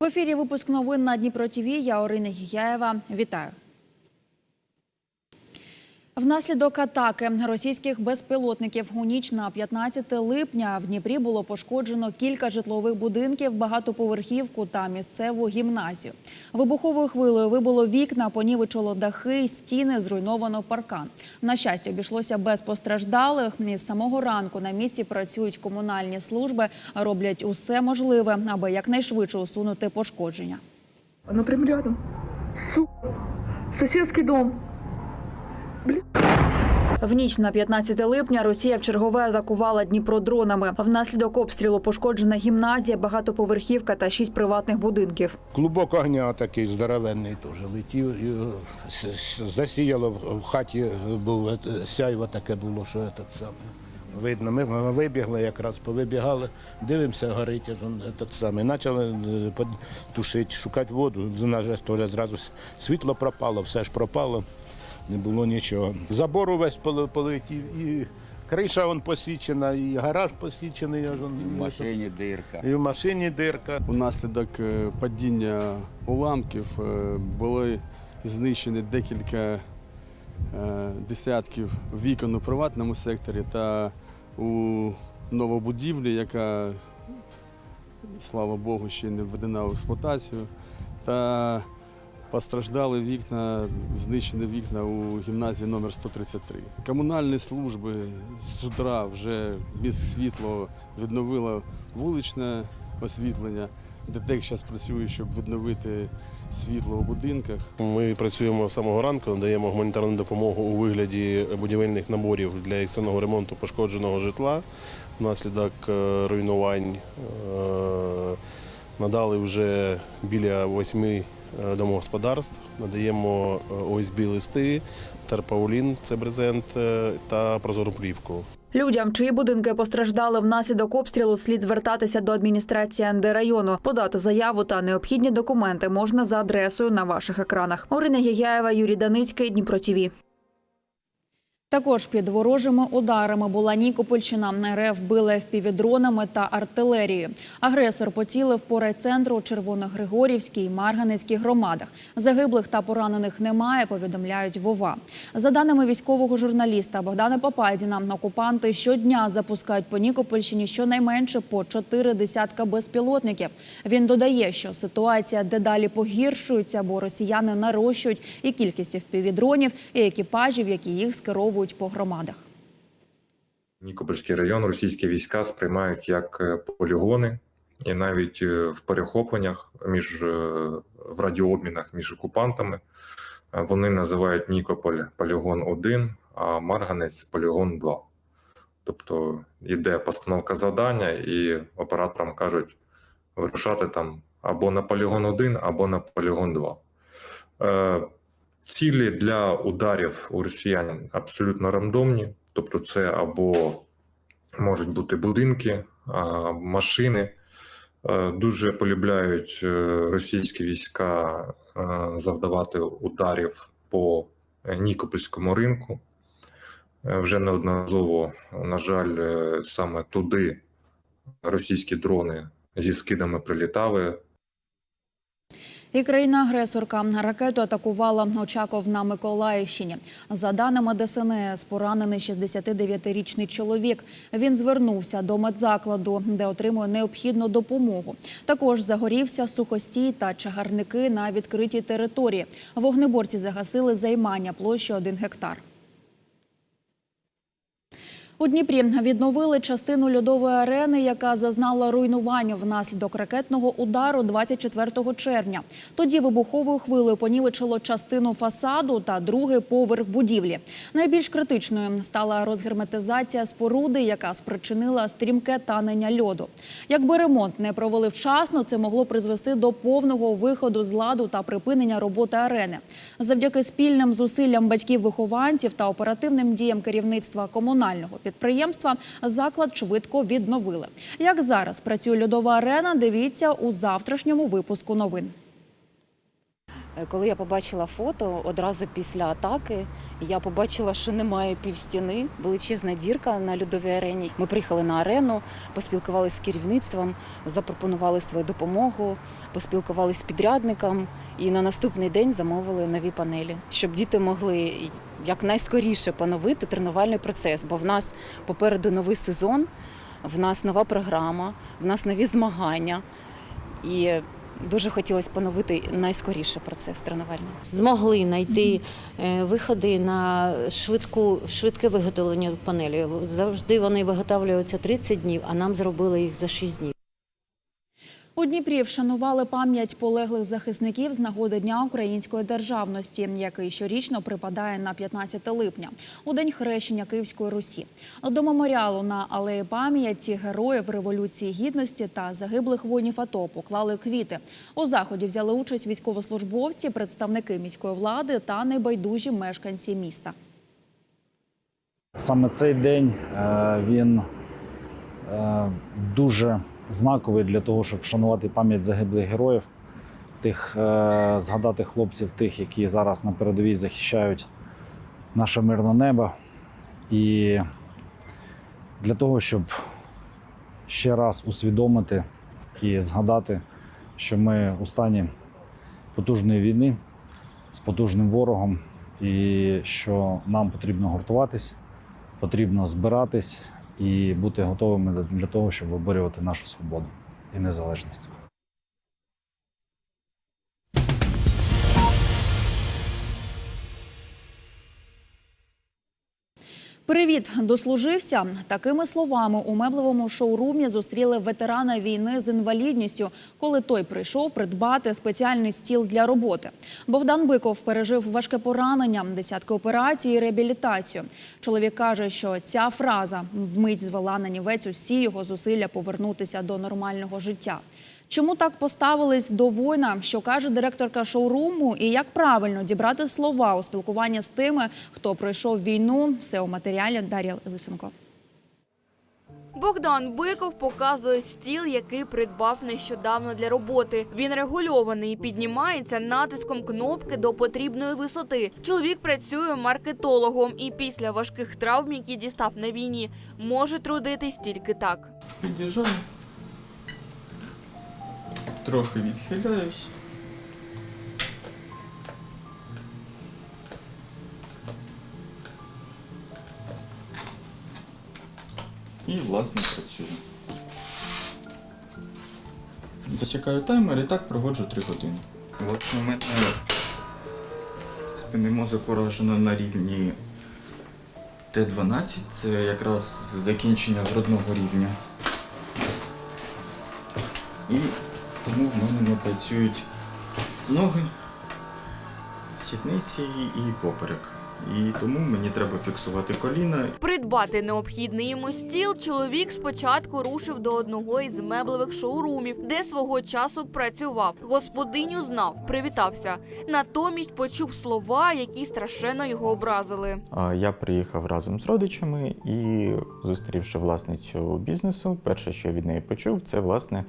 В ефірі випуск новин на Дніпро ТВ. Я Орина Гігяєва. Вітаю. Внаслідок атаки російських безпілотників у ніч на 15 липня в Дніпрі було пошкоджено кілька житлових будинків, багатоповерхівку та місцеву гімназію. Вибуховою хвилею вибуло вікна, понівечило дахи, стіни, зруйновано паркан. На щастя, обійшлося без постраждалих. Із самого ранку на місці працюють комунальні служби, роблять усе можливе, аби якнайшвидше усунути пошкодження. Оно прям рядом. Сука. Соседский дом. В ніч на 15 липня Росія вчергове атакувала Дніпро дронами. Внаслідок обстрілу пошкоджена гімназія, багатоповерхівка та шість приватних будинків. Клубок огня такий здоровенний теж летів. с- Засіяло в хаті, був е, сяйво таке було, що це саме. Видно, ми вибігли, якраз повибігали, дивимося, горить саме. Почали е, тушити, шукати воду. У нас теж зразу світло пропало, все ж пропало, не було нічого. Забор увесь поле- полетів, і криша вон посічена, і гараж посічений. аж он- В машині дирка. І в машині дирка. Унаслідок е, падіння уламків е, були знищені декілька е, десятків вікон у приватному секторі та у новобудівлі, яка, слава Богу, ще не введена в експлуатацію. Та постраждали вікна, знищені вікна у гімназії номер 133. Комунальні служби з утра вже міськ світло відновило вуличне освітлення. ДТЕК зараз працює, щоб відновити світло у будинках. Ми працюємо з самого ранку, надаємо гуманітарну допомогу у вигляді будівельних наборів для екстреного ремонту пошкодженого житла внаслідок е, руйнувань. Е, Надали вже біля восьми домогосподарств. Надаємо е, ОСБ листи, терпаулін, це брезент е, та прозору плівку. Людям, чиї будинки постраждали внаслідок обстрілу, слід звертатися до адміністрації НД району. Подати заяву та необхідні документи можна за адресою на ваших екранах. Орина Яяєва, Юрій Даницький, Дніпро ТІВІ. Також під ворожими ударами була Нікопольщина. РФ били впівдронами та артилерією. Агресор поцілив по райцентру Червоногригорівській і Марганецькій громадах. Загиблих та поранених немає, повідомляють Вова. За даними військового журналіста Богдана Папазіна, окупанти щодня запускають по Нікопольщині щонайменше по чотири десятка безпілотників. Він додає, що ситуація дедалі погіршується, бо росіяни нарощують і кількість впівдронів, і екіпажів, які їх скеровують по громадах. Нікопольський район російські війська сприймають як е, полігони, і навіть е, в перехопленнях між е, в радіообмінах між окупантами вони називають Нікополь полігон 1, а Марганець полігон 2. Тобто йде постановка завдання, і операторам кажуть вирушати там або на полігон 1, або на полігон 2. Цілі для ударів у росіян абсолютно рандомні, тобто це або можуть бути будинки, машини. Е, Дуже полюбляють е, російські війська е, завдавати ударів по Нікопольському ринку. Вже неодноразово, на жаль, саме туди російські дрони зі скидами прилітали. І країна-агресорка ракету атакувала Очаков на Миколаївщині. За даними ДСНС, поранений 69-річний чоловік. Він звернувся до медзакладу, де отримує необхідну допомогу. Також загорівся сухостій та чагарники на відкритій території. Вогнеборці загасили займання площі 1 гектар. У Дніпрі відновили частину льодової арени, яка зазнала руйнування внаслідок ракетного удару 24 червня. Тоді вибуховою хвилею понівечило частину фасаду та другий поверх будівлі. Найбільш критичною стала розгерметизація споруди, яка спричинила стрімке танення льоду. Якби ремонт не провели вчасно, це могло призвести до повного виходу з ладу та припинення роботи арени. Завдяки спільним зусиллям батьків-вихованців та оперативним діям керівництва комунального підприємства заклад швидко відновили. Як зараз працює льодова арена, дивіться у завтрашньому випуску новин. Е, Коли я побачила фото одразу після атаки, я побачила, що немає півстіни, величезна дірка на льодовій арені. Ми приїхали на арену, поспілкувалися з керівництвом, запропонували свою допомогу, поспілкувалися з підрядником і на наступний день замовили нові панелі, щоб діти могли якнайскоріше поновити тренувальний процес. Бо в нас попереду новий сезон, в нас нова програма, в нас нові змагання. І дуже хотілося поновити найскоріше процес тренувальний. змогли знайти е, виходи на швидку, швидке виготовлення панелі. Завжди вони виготовлюються 30 днів, а нам зробили їх за 6 днів. У Дніпрі вшанували пам'ять полеглих захисників з нагоди Дня української державності, який щорічно припадає на 15 липня, у день хрещення Київської Русі. До меморіалу на алеї пам'яті героїв Революції Гідності та загиблих воїнів АТО поклали квіти. У заході взяли участь військовослужбовці, представники міської влади та небайдужі мешканці міста. Саме цей день е, він е, дуже знаковий для того, щоб вшанувати пам'ять загиблих героїв, тих, е, згадати хлопців, тих, які зараз на передовій захищають наше мирне небо. І для того, щоб ще раз усвідомити і згадати, що ми у стані потужної війни з потужним ворогом, і що нам потрібно гуртуватись потрібно збиратись і бути готовими для того, щоб виборювати нашу свободу і незалежність. Привіт, дослужився. Такими словами у меблевому шоурумі зустріли ветерана війни з інвалідністю, коли той прийшов придбати спеціальний стіл для роботи. Богдан Биков пережив важке поранення, десятки операцій і реабілітацію. Чоловік каже, що ця фраза вмить звела на нівець усі його зусилля повернутися до нормального життя. Чому так поставились до воїна? Що каже директорка шоуруму, і як правильно дібрати слова у спілкуванні з тими, хто пройшов війну? Все у матеріалі Дар'я Лисенко. Богдан Биков показує стіл, який придбав нещодавно для роботи. Він регульований і піднімається натиском кнопки до потрібної висоти. Чоловік працює маркетологом і після важких травм, які дістав на війні, може трудитись тільки так. Під'їжджаю. Трохи відхиляюсь. І, власне, працюю. Засікаю таймер і так проводжу 3 години. От у мене спинний мозок уражено на рівні Т12, це якраз закінчення грудного рівня. І тому в мене не працюють ноги, сідниці і поперек. І тому мені треба фіксувати коліна. Придбати необхідний йому стіл чоловік спочатку рушив до одного із меблевих шоурумів, де свого часу працював. Господиню знав, привітався. Натомість почув слова, які страшенно його образили. Я приїхав разом з родичами і, зустрівши власницю бізнесу, перше, що я від неї почув, це власне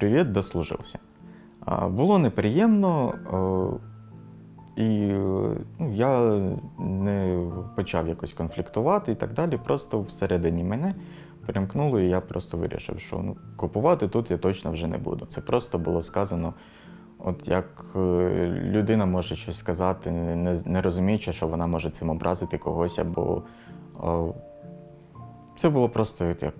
привіт, дослужився. Було неприємно, е, і ну, я не почав якось конфліктувати і так далі. Просто всередині мене перемкнуло, і я просто вирішив, що ну, купувати тут я точно вже не буду. Це просто було сказано. От як е, людина може щось сказати, не, не розуміючи, що вона може цим образити когось, або е, це було просто як.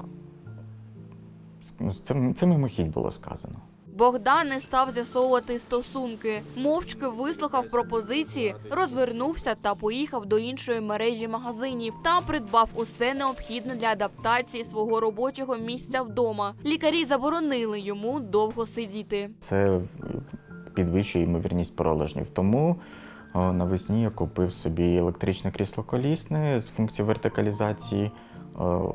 Ну, Це, це мимохідь було сказано. Богдан не став з'ясовувати стосунки, мовчки вислухав пропозиції, розвернувся та поїхав до іншої мережі магазинів. Там придбав усе необхідне для адаптації свого робочого місця вдома. Лікарі заборонили йому довго сидіти. Це підвищує ймовірність пролежнів. Тому навесні я купив собі електричне крісло колісне з функцією вертикалізації,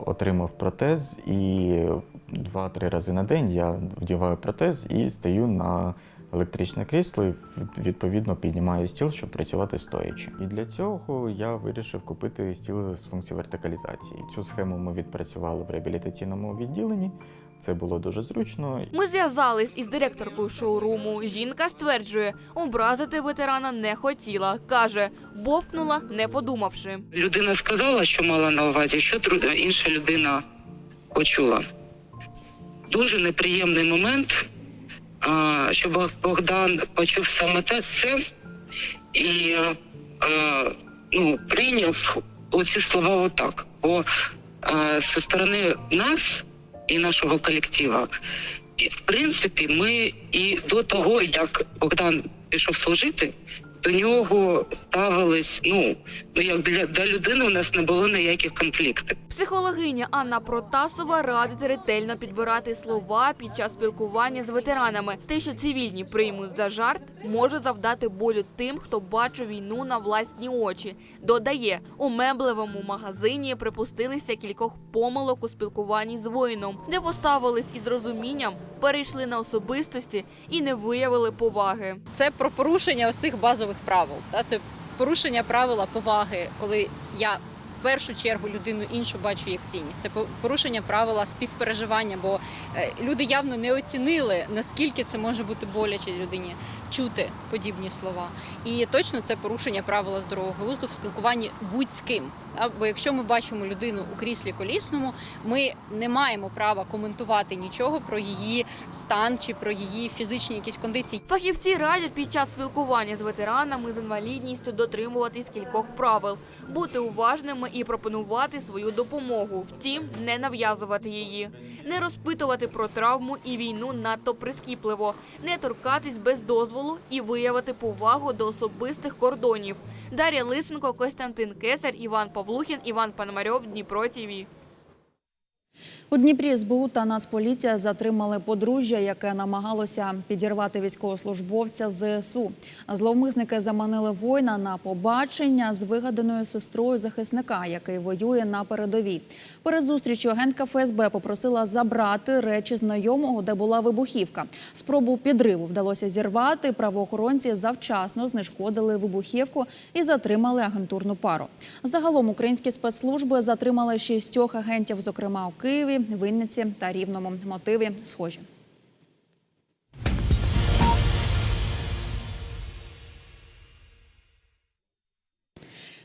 отримав протез і два-три рази на день я вдіваю протез і стою на електричне крісло і відповідно піднімаю стіл, щоб працювати стоячи. І для цього я вирішив купити стіл з функцією вертикалізації. Цю схему ми відпрацювали в реабілітаційному відділенні. Це було дуже зручно. Ми зв'язались із директоркою шоуруму. Жінка стверджує, образити ветерана не хотіла. каже, бовкнула, не подумавши. Людина сказала, що мала на увазі, що інша людина почула. Дуже неприємний момент, що Богдан почув саме те це і ну, прийняв оці слова отак. Бо зі сторони нас і нашого колектива, і, в принципі, ми і до того, як Богдан пішов служити, до нього ставились, ну, ну як для, для людини у нас не було ніяких конфліктів. Психологиня Анна Протасова радить ретельно підбирати слова під час спілкування з ветеранами. Те, що цивільні приймуть за жарт, може завдати болю тим, хто бачив війну на власні очі. Додає, у меблевому магазині припустилися кількох помилок у спілкуванні з воїном, де поставились із розумінням, перейшли на особистості і не виявили поваги. це про порушення ось цих базових правил. Та це порушення правила поваги, коли я в першу чергу людину іншу бачу як цінність. Це порушення правила співпереживання, бо е, люди явно не оцінили наскільки це може бути боляче людині чути подібні слова. І точно це порушення правила здорового глузду в спілкуванні будь з ким. Бо якщо ми бачимо людину у кріслі колісному, ми не маємо права коментувати нічого про її стан чи про її фізичні якісь кондиції. Фахівці радять під час спілкування з ветеранами з інвалідністю дотримуватись кількох правил, бути уважними і пропонувати свою допомогу. Втім, не нав'язувати її, не розпитувати про травму і війну надто прискіпливо, не торкатись без дозволу і виявити повагу до особистих кордонів. Дар'я Лисенко, Костянтин Кесар, Іван Павлухін, Іван Пономарьов, Дніпро ТІВІ. У Дніпрі СБУ та Нацполіція затримали подружжя, яке намагалося підірвати військовослужбовця ЗСУ. Зловмисники заманили воїна на побачення з вигаданою сестрою захисника, який воює на передовій. Перед зустрічю агентка ФСБ попросила забрати речі знайомого, де була вибухівка. Спробу підриву вдалося зірвати. Правоохоронці завчасно знешкодили вибухівку і затримали агентурну пару. Загалом українські спецслужби затримали шістьох агентів, зокрема у Києві, Вінниці та Рівному. Мотиви схожі.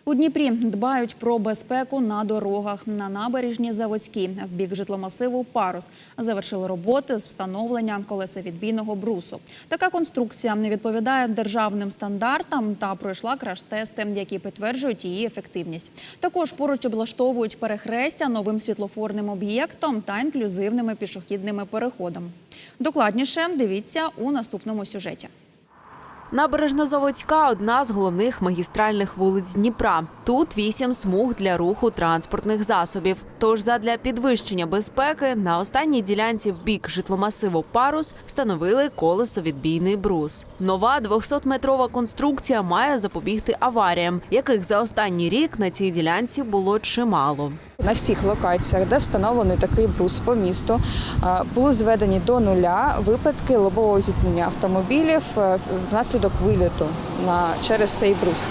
У Дніпрі дбають про безпеку на дорогах. На набережні Заводській в бік житломасиву Парус завершили роботи з встановлення колесовідбійного брусу. Така конструкція не відповідає державним стандартам та пройшла краш-тести, які підтверджують її ефективність. Також поруч облаштовують перехрестя новим світлофорним об'єктом та інклюзивними пішохідними переходами. Докладніше дивіться у наступному сюжеті. Набережно-Заводська – одна з головних магістральних вулиць Дніпра. Тут вісім смуг для руху транспортних засобів. Тож задля підвищення безпеки на останній ділянці в бік житломасиву Парус встановили колесовідбійний брус. Нова 200-метрова конструкція має запобігти аваріям, яких за останній рік на цій ділянці було чимало. На всіх локаціях, де встановлений такий брус по місту, були зведені до нуля випадки лобового зіткнення автомобілів е, внаслідок виліту на через цей брус.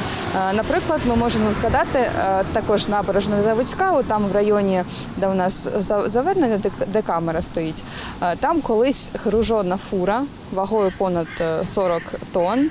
Е, Наприклад, ми можемо згадати е, також набережна Заводська, там в районі, де у нас завернення, де, камера стоїть. е, Там колись гружена фура вагою понад е, 40 тонн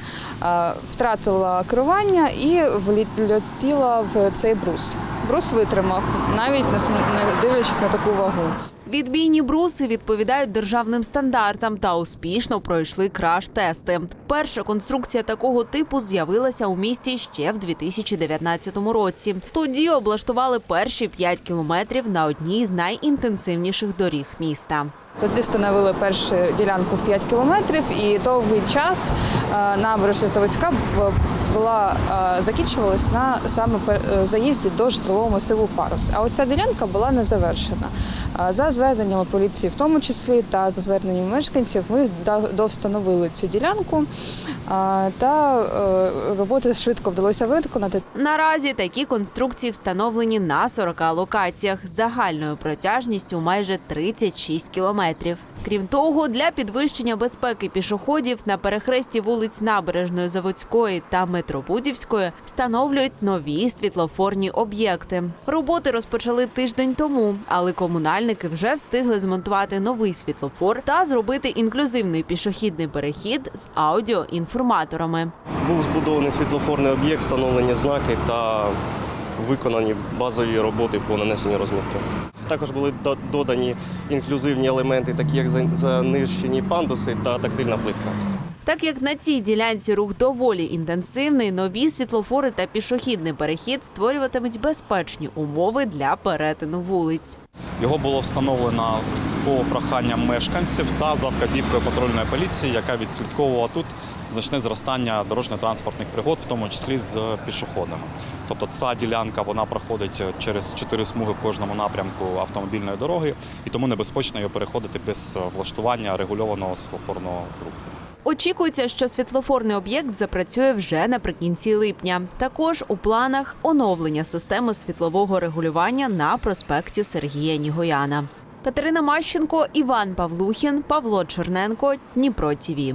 втратила керування і влетіла в цей брус. Брус витримав, навіть не дивлячись на таку вагу. Відбійні бруси відповідають державним стандартам та успішно пройшли краш-тести. Перша конструкція такого типу з'явилася у місті ще в 2019 році. Тоді облаштували перші 5 кілометрів на одній з найінтенсивніших доріг міста. Тоді встановили першу ділянку в 5 кілометрів, і довгий час е, набережна Заводська б- була е, закінчувалась на саме е, заїзді до житлового масиву Парус. А оця ділянка була не завершена. Е, За зверненнями поліції, в тому числі, та за зверненнями мешканців, ми довстановили цю ділянку та роботи швидко вдалося виконати. Наразі такі конструкції встановлені на 40 локаціях з загальною протяжністю майже 36 кілометрів. Крім того, для підвищення безпеки пішоходів на перехресті вулиць Набережної Заводської та Метробудівської встановлюють нові світлофорні об'єкти. Роботи розпочали тиждень тому, але комунальники вже встигли змонтувати новий світлофор та зробити інклюзивний пішохідний перехід з аудіоінформаторами. Був збудований світлофорний об'єкт, встановлені знаки та виконані базові роботи по нанесенню розмітки. Також були додані інклюзивні елементи, такі як за- занищені пандуси та тактильна плитка. Так як на цій ділянці рух доволі інтенсивний, нові світлофори та пішохідний перехід створюватимуть безпечні умови для перетину вулиць. Його було встановлено з- по проханням мешканців та за вказівкою патрульної поліції, яка відслідковувала тут значне зростання дорожньо-транспортних пригод, в тому числі з пішоходами. Тобто ця ділянка вона проходить через чотири смуги в кожному напрямку автомобільної дороги, і тому небезпечно її переходити без влаштування регульованого світлофорного руху. Очікується, що світлофорний об'єкт запрацює вже наприкінці липня. Також у планах оновлення системи світлового регулювання на проспекті Сергія Нігояна. Катерина Мащенко, Іван Павлухін, Павло Черненко, Дніпро ТІВІ.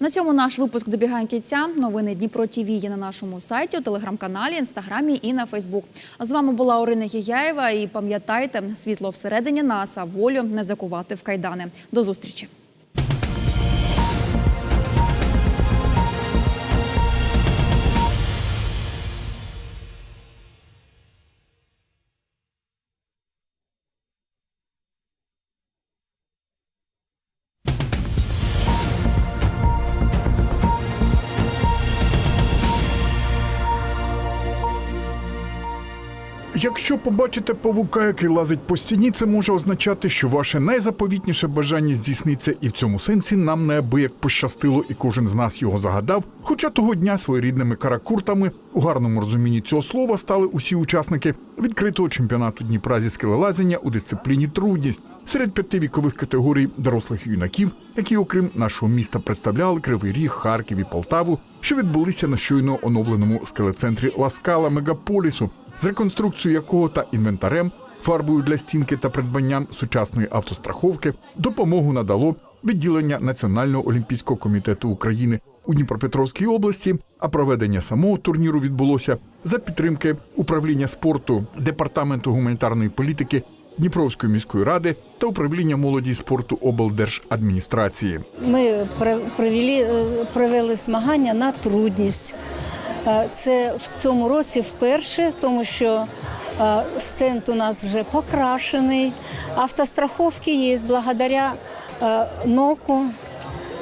На цьому наш випуск добігає кінця. Новини Дніпро ТІВІ є на нашому сайті, у телеграм-каналі, інстаграмі і на Фейсбук. З вами була Орина Гіяєва. І пам'ятайте, світло всередині нас, а волю не закувати в кайдани. До зустрічі. Якщо побачите павука, який лазить по стіні, це може означати, що ваше найзаповітніше бажання здійсниться, і в цьому сенсі нам неабияк пощастило, і кожен з нас його загадав. Хоча того дня своєрідними каракуртами у гарному розумінні цього слова стали усі учасники відкритого чемпіонату Дніпра зі скелелазіння у дисципліні трудність серед п'яти вікових категорій дорослих юнаків, які, окрім нашого міста, представляли Кривий Ріг, Харків і Полтаву, що відбулися на щойно оновленому скелецентрі Ласкала мегаполісу з реконструкцією якого та інвентарем, фарбою для стінки та придбанням сучасної автостраховки допомогу надало відділення Національного олімпійського комітету України у Дніпропетровській області. А проведення самого турніру відбулося за підтримки управління спорту департаменту гуманітарної політики. Дніпровської міської ради та управління молоді спорту облдержадміністрації. Ми провели, провели змагання на трудність. Е, Це в цьому році вперше, тому що е, стенд у нас вже покрашений. Автостраховки є благодаря е, НОКу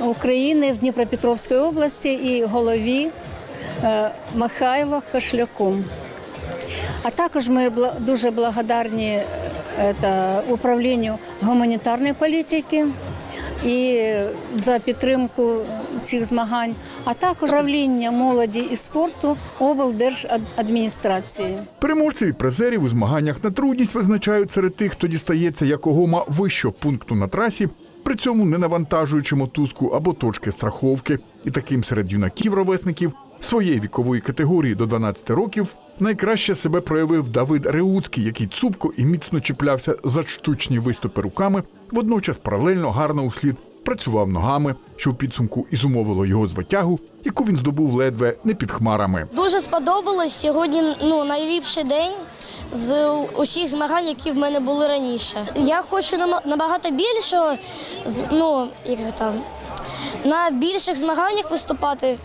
України в Дніпропетровській області і голові Михайло Хашляку. А також ми дуже благодарні управлінню гуманітарної політики і за підтримку цих змагань, а також правління молоді і спорту облдержадміністрації. Переможців і призерів у змаганнях на трудність визначають серед тих, хто дістається якогома вищого пункту на трасі, при цьому не навантажуючи мотузку або точки страховки. І таким серед юнаків-ровесників своєї вікової категорії до 12 років найкраще себе проявив Давид Реуцький, який цупко і міцно чіплявся за штучні виступи руками, водночас паралельно гарно услід працював ногами, що в підсумку і зумовило його звитягу, яку він здобув ледве не під хмарами. Дуже сподобалось сьогодні. Ну найліпший день з усіх змагань, які в мене були раніше. Я хочу набагато більшого, ну як там на більших змаганнях виступати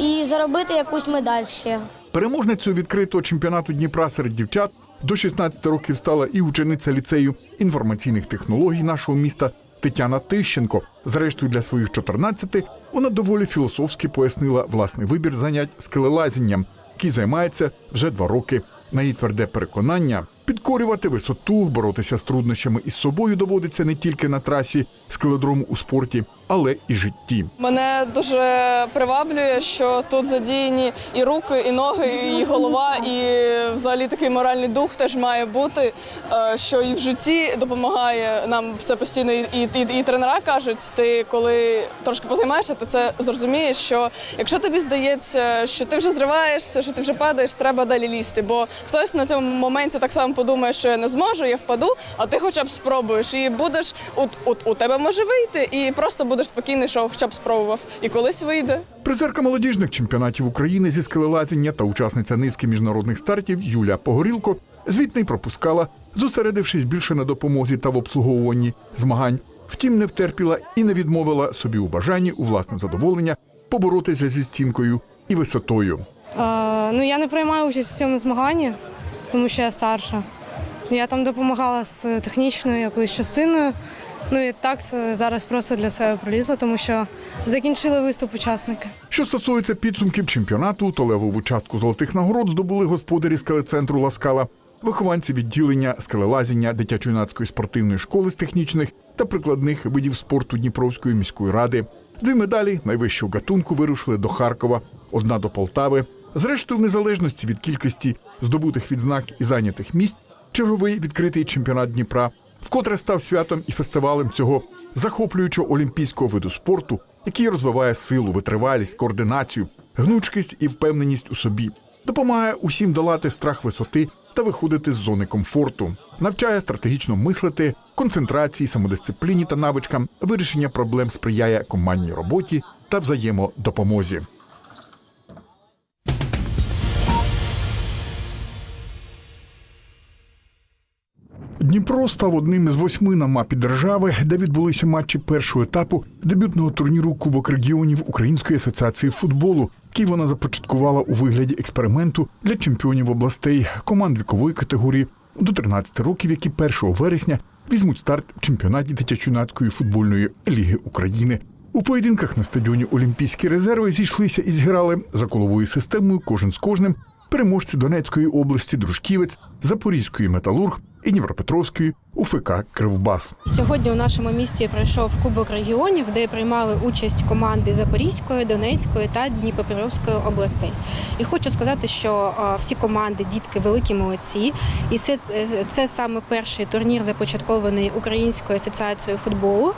і заробити якусь медаль ще. Переможницею відкритого чемпіонату Дніпра серед дівчат до 16 років стала і учениця ліцею інформаційних технологій нашого міста Тетяна Тищенко. Зрештою, для своїх 14 вона доволі філософськи пояснила власний вибір занять скелелазінням, який займається вже два роки. На її тверде переконання, Підкорювати висоту, боротися з труднощами із собою доводиться не тільки на трасі скеледрому у спорті, але і житті. Мене дуже приваблює, що тут задіяні і руки, і ноги, і голова, і взагалі такий моральний дух теж має бути, е, що і в житті допомагає нам це постійно. І, і, і, і тренера кажуть, ти коли трошки позаймаєшся, ти це зрозумієш, що якщо тобі здається, що ти вже зриваєшся, що ти вже падаєш, треба далі лізти. Бо хтось на цьому моменті так само подумає, що я не зможу, я впаду, а ти хоча б спробуєш. І будеш, от, от у тебе може вийти, і просто будеш спокійний, що хоча б спробував. І колись вийде. Призерка молодіжних чемпіонатів України зі скелелазіння та учасниця низки міжнародних стартів Юлія Погорілко звітний пропускала, зосередившись більше на допомозі та в обслуговуванні змагань. Втім, не втерпіла і не відмовила собі у бажанні у власне задоволення поборотися зі стінкою і висотою. Е, ну, я не приймаю участь у цьому змаганні, тому що я старша. Я там допомагала з технічною якоюсь частиною. Ну і так це зараз просто для себе пролізла, тому що закінчили виступ учасники. Що стосується підсумків чемпіонату, то левову частку золотих нагород здобули господарі скелецентру Ласкала, вихованці відділення скелелазіння дитячо-юнацької спортивної школи з технічних та прикладних видів спорту Дніпровської міської ради. Дві медалі найвищого гатунку вирушили до Харкова, одна до Полтави. Зрештою, в незалежності від кількості здобутих відзнак і зайнятих місць, черговий відкритий чемпіонат Дніпра вкотре став святом і фестивалем цього захоплюючого олімпійського виду спорту, який розвиває силу, витривалість, координацію, гнучкість і впевненість у собі, допомагає усім долати страх висоти та виходити з зони комфорту, навчає стратегічно мислити, концентрації, самодисципліні та навичкам. Вирішення проблем сприяє командній роботі та взаємодопомозі. Дніпро став одним із восьми на мапі держави, де відбулися матчі першого етапу дебютного турніру Кубок регіонів Української асоціації футболу, який вона започаткувала у вигляді експерименту для чемпіонів областей команд вікової категорії до 13 років, які 1 вересня візьмуть старт в чемпіонаті дитячо-юнацької футбольної ліги України. У поєдинках на стадіоні Олімпійські резерви зійшлися і зіграли за коловою системою кожен з кожним переможці Донецької області Дружківець, Запорізької металург і Дніпропетровської УФК Кривбас. Сьогодні у нашому місті пройшов Кубок регіонів, де приймали участь команди Запорізької, Донецької та Дніпропетровської областей. І хочу сказати, що всі команди, дітки великі молодці. І це, це саме перший турнір, започаткований Українською асоціацією футболу.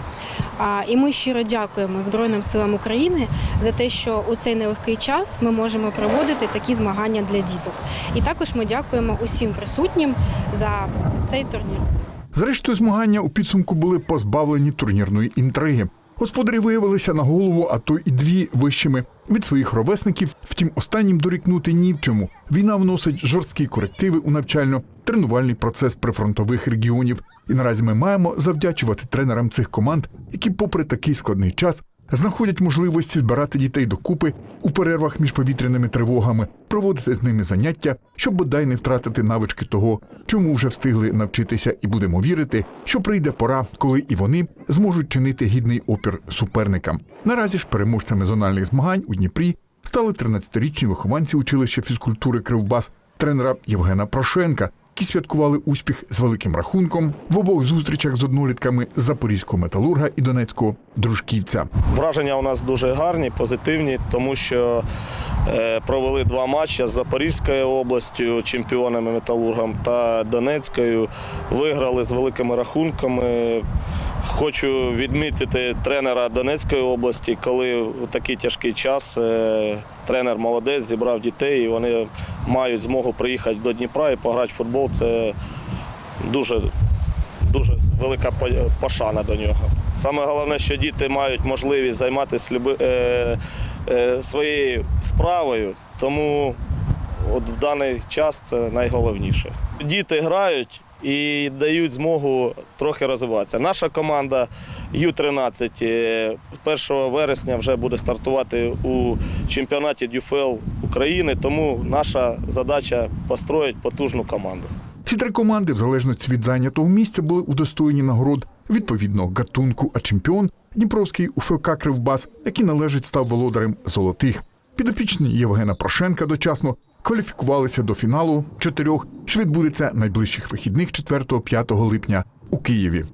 І ми щиро дякуємо Збройним силам України за те, що у цей нелегкий час ми можемо проводити такі змагання для діток. І також ми дякуємо усім присутнім за цей турнір. Зрештою, змагання у підсумку були позбавлені турнірної інтриги. Господарі виявилися на голову, а то і дві вищими від своїх ровесників. Втім, останнім дорікнути ні в чому. Війна вносить жорсткі корективи у навчально-тренувальний процес прифронтових регіонів. І наразі ми маємо завдячувати тренерам цих команд, які, попри такий складний час, знаходять можливості збирати дітей докупи у перервах між повітряними тривогами, проводити з ними заняття, щоб бодай не втратити навички того, чому вже встигли навчитися, і будемо вірити, що прийде пора, коли і вони зможуть чинити гідний опір суперникам. Наразі ж переможцями зональних змагань у Дніпрі стали 13-річні вихованці училища фізкультури Кривбас тренера Євгена Прошенка, які святкували успіх з великим рахунком в обох зустрічах з однолітками запорізького металурга і донецького дружківця. Враження у нас дуже гарні, позитивні, тому що е, провели два матчі з Запорізькою областю, чемпіонами металургом та Донецькою. Виграли з великими рахунками. Хочу відмітити тренера Донецької області, коли у такий тяжкий час е, тренер молодець зібрав дітей, і вони мають змогу приїхати до Дніпра і пограти в футбол. Це дуже дуже велика пошана до нього. Саме головне, що діти мають можливість займатися е, е, своєю справою, тому от в даний час це найголовніше. Діти грають і дають змогу трохи розвиватися. Наша команда Ю-13 е, 1 вересня вже буде стартувати у чемпіонаті ДЮФЛ України, тому наша задача построїти потужну команду. Ці три команди, в залежності від зайнятого місця, були удостоєні нагород відповідного гатунку, а чемпіон Дніпровський УФК Кривбас, який належить став володарем золотих. Підопічні Євгена Прошенка дочасно кваліфікувалися до фіналу чотирьох, що відбудеться найближчих вихідних 4-5 липня у Києві.